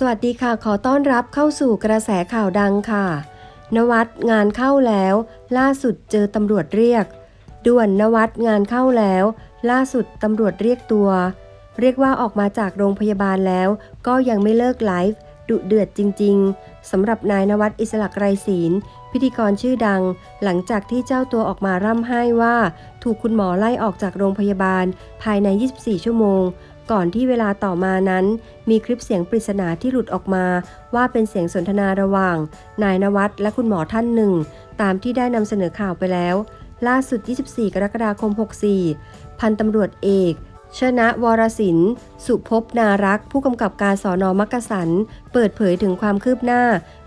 สวัสดีค่ะ ขอต้อนรับเข้าสู่กระแสข่าวดังค่ะ นวัดงานเข้าแล้ว ล่าสุดเจอตำรวจเรียก ด่วนนวัดงานเข้าแล้ว ล่าสุดตำรวจเรียกตัว เรียกว่าออกมาจากโรงพยาบาลแล้ว ก็ยังไม่เลิกไลฟ์ดุเดือดจริง ๆสำหรับนายนวัดอิสระไกรศีลพิธีกรชื่อดัง หลังจากที่เจ้าตัวออกมาร่ำไห้ว่า ถูกคุณหมอไล่ออกจากโรงพยาบาล ภายใน 24 ชั่วโมง ก่อนที่เวลาต่อมานั้น มีคลิปเสียงปริศนาที่หลุดออกมา ว่าเป็นเสียงสนทนาระหว่าง นายนวัดและคุณหมอท่านหนึ่ง ตามที่ได้นำเสนอข่าวไปแล้ว ล่าสุด 24 กรกฎาคม 64 พันตำรวจเอกชนะวรศินสุภพนารักษ์ผู้กำกับการสอนอมักกะสัน เปิดเผยถึงความคืบหน้า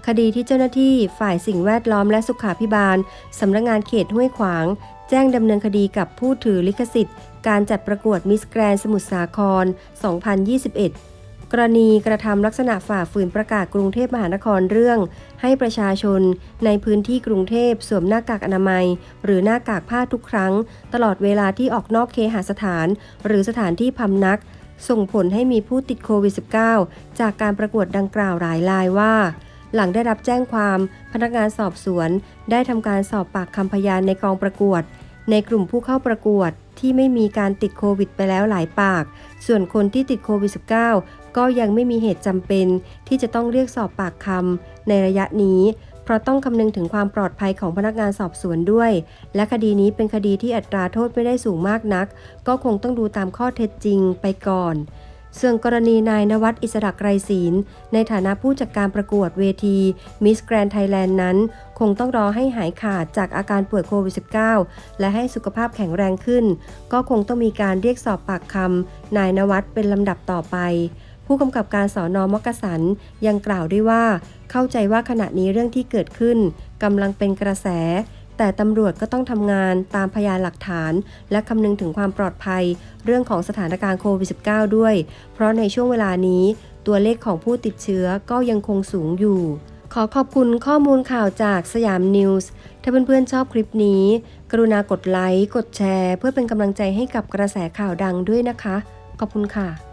คดีที่เจ้าหน้าที่ฝ่ายสิ่งแวดล้อมและสุขาพิบาล สำนักงงานเขตห้วยขวาง แจ้งดำเนินคดีกับผู้ถือลิขสิทธิ์ การจัดประกวดมิสแกรนสมุทรสาคร 2021 กรณีกระทำลักษณะฝ่าฝืนประกาศกรุงเทพมหานครเรื่อง ให้ประชาชนในพื้นที่กรุงเทพสวมหน้ากากอนามัย หรือหน้ากากผ้าทุกครั้ง ตลอดเวลาที่ออกนอกเคหสถาน หรือสถานที่พำนัก ส่งผลให้มีผู้ติดโควิด -19 จากการประกวดดังกล่าวหลายรายว่าหลังได้รับแจ้งความ พนักงานสอบสวน ได้ทำการสอบปากคำพยานในกองประกวด ในกลุ่มผู้เข้าประกวดที่ไม่มีการติดโควิดไปแล้วหลายปาก ส่วนคนที่ติดโควิด -19 ก็ยังไม่มีเหตุจำเป็น ที่จะต้องเรียกสอบปากคำในระยะนี้ เพราะต้องคำนึงถึงความปลอดภัยของพนักงานสอบสวนด้วย และคดีนี้เป็นคดีที่อัตราโทษไม่ได้สูงมากนัก ก็คงต้องดูตามข้อเท็จจริงไปก่อน ส่วนกรณีนายนวัดอิสระไกรศีลในฐานะผู้จัดการประกวดเวที Miss Grand Thailand นั้น คงต้องรอให้หายขาดจากอาการป่วยโควิด -19 และให้สุขภาพแข็งแรงขึ้น ก็คงต้องมีการเรียกสอบปากคำนายนวัดเป็นลำดับต่อไป ผู้กำกับการสอนอมกสันยังกล่าวด้วยว่า เข้าใจว่าขณะนี้เรื่องที่เกิดขึ้นกำลังเป็นกระแส แต่ตำรวจก็ต้องทำงานตามพยานหลักฐาน และคำนึงถึงความปลอดภัย เรื่องของสถานการณ์โควิด -19 ด้วย เพราะในช่วงเวลานี้ตัวเลขของผู้ติดเชื้อก็ยังคงสูงอยู่ ขอขอบคุณข้อมูลข่าวจากสยามนิวส์ถ้าเพื่อนๆชอบคลิปนี้ กรุณากดไลค์ กดแชร์ เพื่อเป็นกำลังใจให้กับกระแสข่าวดังด้วยนะคะ ขอบคุณค่ะ